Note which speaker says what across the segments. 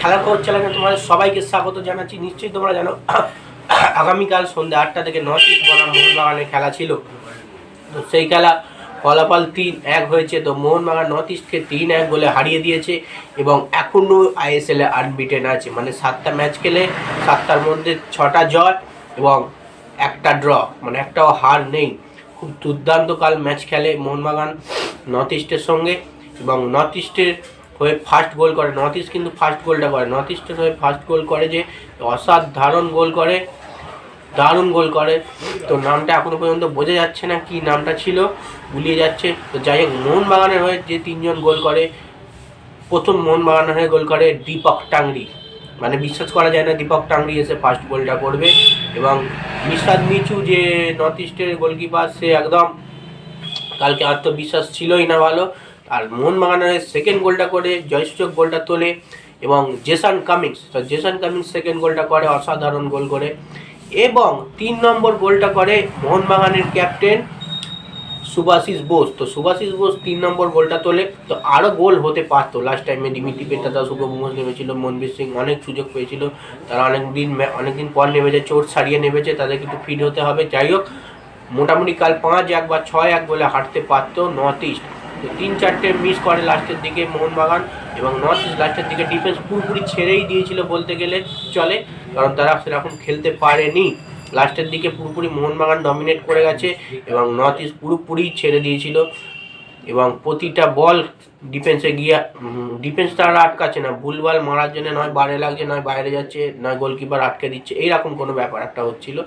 Speaker 1: খেলার খবর চ্যানেলে তোমাদের সবাইকে স্বাগত জানাচ্ছি। নিশ্চয়ই তোমরা জানো, আগামীকাল সন্ধ্যা আটটা থেকে ইস্ট বনাম মোহনবাগানের খেলা ছিল। তো সেই খেলা ফলাফল তিন এক হয়েছে। তো মোহনবাগান নর্থ ইস্টকে তিন এক বলে হারিয়ে দিয়েছে এবং এখনও আইএসএল আনবিটেন আছে। মানে সাতটা ম্যাচ খেলে সাতটার মধ্যে ছটা জয় এবং একটা ড্র মানে একটাও হার নেই। খুব দুর্দান্ত কাল ম্যাচ খেলে মোহনবাগান নর্থ ইস্টের সঙ্গে এবং নর্থ ইস্টের হয়ে ফার্স্ট গোল করে। নর্থ ইস্ট কিন্তু ফার্স্ট গোলটা করে। নর্থ ইস্টের হয়ে ফার্স্ট গোল করে যে অসাধারণ গোল করে, দারুণ গোল করে। তো নামটা এখনও পর্যন্ত বোঝা যাচ্ছে না কি নামটা ছিল, গুলিয়ে যাচ্ছে। তো যাই হোক, মোহনবাগানের হয়ে যে তিনজন গোল করে, প্রথম মোহনবাগানের হয়ে গোল করে দীপক টাংরি। মানে বিশ্বাস করা যায় না দীপক টাংরি এসে ফার্স্ট গোলটা করবে। এবং মিশাদ মিচু যে নর্থ ইস্টের গোলকিপার সে একদম কালকে আত্মবিশ্বাস ছিলই না ভালো। আর মোহনবাগানের সেকেন্ড গোলটা করে, জয়সূচক গোলটা তোলে এবং জেসান কামিংস, তো জেসান কামিংস সেকেন্ড গোলটা করে, অসাধারণ গোল করে এবং তিন নম্বর গোলটা করে মোহনবাগানের ক্যাপ্টেন সুভাশিস বোস। তো সুভাশিস বোস তিন নম্বর গোলটা তোলে, তো আরও গোল হতে পারতো। লাস্ট টাইমে ডিমিটি পেটাদা শুভমোহন নেমেছিল, মনবীর সিং অনেক সুযোগ পেয়েছিল, তারা অনেক দিন অনেক দিন পর নেমেছে, চোট সারিয়ে নেমেছে, তাদের কিন্তু ফিট হতে হবে। যাই হোক, মোটামুটি কাল পাঁচ এক বা ছয় এক বলে হাঁটতে পারতো নর্থ ইস্ট। তো তিন চারটে মিস করে লাস্টের দিকে মোহনবাগান এবং নর্থ ইস্ট লাস্টের দিকে ডিফেন্স পুরোপুরি ছেড়েই দিয়েছিল বলতে গেলে চলে, কারণ তারা সেরকম খেলতে পারেনি। লাস্টের দিকে পুরোপুরি মোহনবাগান ডমিনেট করে গেছে এবং নর্থ ইস্ট পুরোপুরি ছেড়ে দিয়েছিল। এবং প্রতিটা বল ডিফেন্সে গিয়ে ডিফেন্স তারা আটকাচ্ছে না। ভুলভাল মারার জন্য নয় বাইরে লাগছে, নয় বাইরে যাচ্ছে, নয় গোলকিপার আটকে দিচ্ছে। এইরকম কোনো ব্যাপার একটা হচ্ছিল।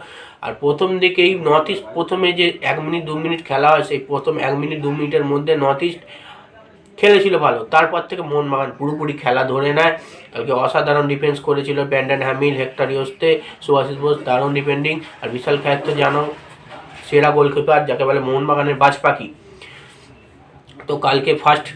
Speaker 1: আর প্রথম দিকেই নর্থ ইস্ট প্রথমে যে এক মিনিট দু মিনিট খেলা হয়, সেই প্রথম এক মিনিট দু মিনিটের মধ্যে নর্থ ইস্ট খেলেছিল ভালো। তারপর থেকে মোহনবাগান পুরোপুরি খেলা ধরে নেয়। কালকে অসাধারণ ডিফেন্স করেছিল Brandon Hamill, Hector Yuste, Subhasish Bose, দারুণ ডিফেন্ডিং আর বিশাল খায়ের তো জানো, সেরা গোলকিপার যাকে বলে মোহনবাগানের বাজ পাখি তো কালকে ফার্স্ট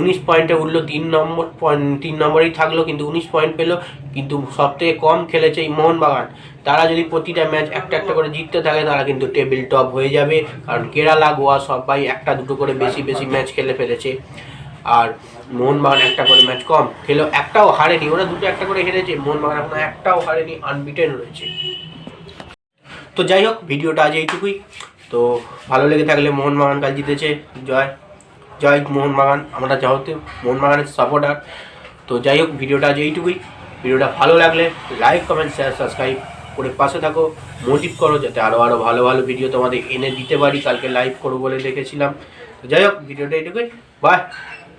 Speaker 1: উনিশ পয়েন্টে উঠল, তিন নম্বর পয়েন্ট তিন নম্বরেই থাকল, কিন্তু উনিশ পয়েন্ট পেল, কিন্তু সবথেকে কম খেলেছে এই মোহনবাগান। তারা যদি প্রতিটা ম্যাচ একটা একটা করে জিততে থাকে, তারা কিন্তু টেবিল টপ হয়ে যাবে। কারণ কেরালা, গোয়া সবাই একটা দুটো করে বেশি বেশি ম্যাচ খেলে ফেলেছে। আর মোহনবাগান একটা করে ম্যাচ কম খেলেও একটাও হারেনি। ওরা দুটো একটা করে হেরেছে, মোহনবাগান এখনও একটাও হারেনি আনবিটেন রয়েছে। তো যাই হোক, ভিডিওটা আজ এইটুকুই। তো ভালো লেগে থাকলে মোহনবাগান কাল জিতেছে। জয়। জয় মোহনবাগান, আমরা যেহেতু মোহনবাগানের সাপোর্টার তো যাই হোক, ভিডিওটা আজ এইটুকুই। ভিডিওটা ভালো লাগলে লাইক কমেন্ট শেয়ার সাবস্ক্রাইব করে পাশে থাকো। মোটিভ করো, যাতে আরও আরও ভালো ভালো ভিডিও তোমাদের এনে দিতে পারি। কালকে লাইভ করব বলে দেখেছিলাম। তো যাই হোক, ভিডিওটা এইটুকুই। বাই